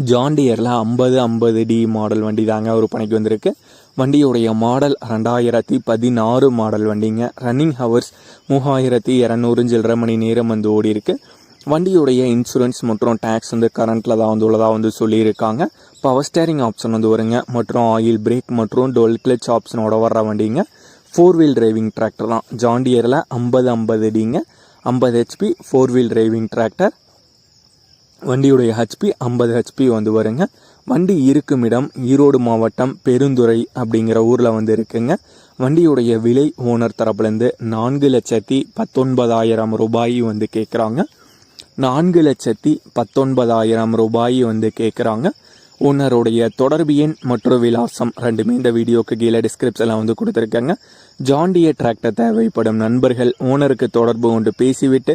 ஜாண்டியரில் ஐம்பது ஐம்பது D model வண்டி தாங்க விற்பனைக்கு வந்திருக்கு. வண்டியுடைய மாடல் ரெண்டாயிரத்தி பதினாறு மாடல் வண்டிங்க. ரன்னிங் ஹவர்ஸ் மூவாயிரத்தி இரநூறு சில்லரை மணி நேரம் வந்து ஓடி இருக்கு வண்டியுடைய இன்சூரன்ஸ் மற்றும் டேக்ஸ் வந்து கரண்ட்டில் தான் வந்து உள்ளதாக வந்து சொல்லியிருக்காங்க. பவர் ஸ்டேரிங் ஆப்ஷன் வந்து வருங்க. மற்றும் ஆயில் பிரேக் மற்றும் டோல் கிளச் ஆப்ஷனோட வர்ற வண்டிங்க. ஃபோர் வீல் டிரைவிங் டிராக்டர் தான். ஜாண்டியரில் ஐம்பது ஐம்பது டிங்க ஐம்பது HP four wheel driving tractor வண்டியுடைய ஹெச்பி ஐம்பது ஹெச்பி வந்து வருங்க. வண்டி இருக்கும் இடம் ஈரோடு மாவட்டம் பெருந்துறை அப்படிங்கிற ஊரில் வந்து இருக்குங்க. வண்டியுடைய விலை ஓனர் தரப்புலேருந்து நான்கு லட்சத்தி பத்தொன்பதாயிரம் ரூபாய் வந்து கேட்குறாங்க நான்கு லட்சத்தி பத்தொன்பதாயிரம் ரூபாய் வந்து கேட்குறாங்க ஓனருடைய தொடர்பு எண் மற்றும் விலாசம் ரெண்டுமே இந்த வீடியோக்கு கீழே டிஸ்கிரிப்ஷனில் வந்து கொடுத்துருக்காங்க. ஜாண்டிய டிராக்டர் தேவைப்படும் நண்பர்கள் ஓனருக்கு தொடர்பு கொண்டு பேசிவிட்டு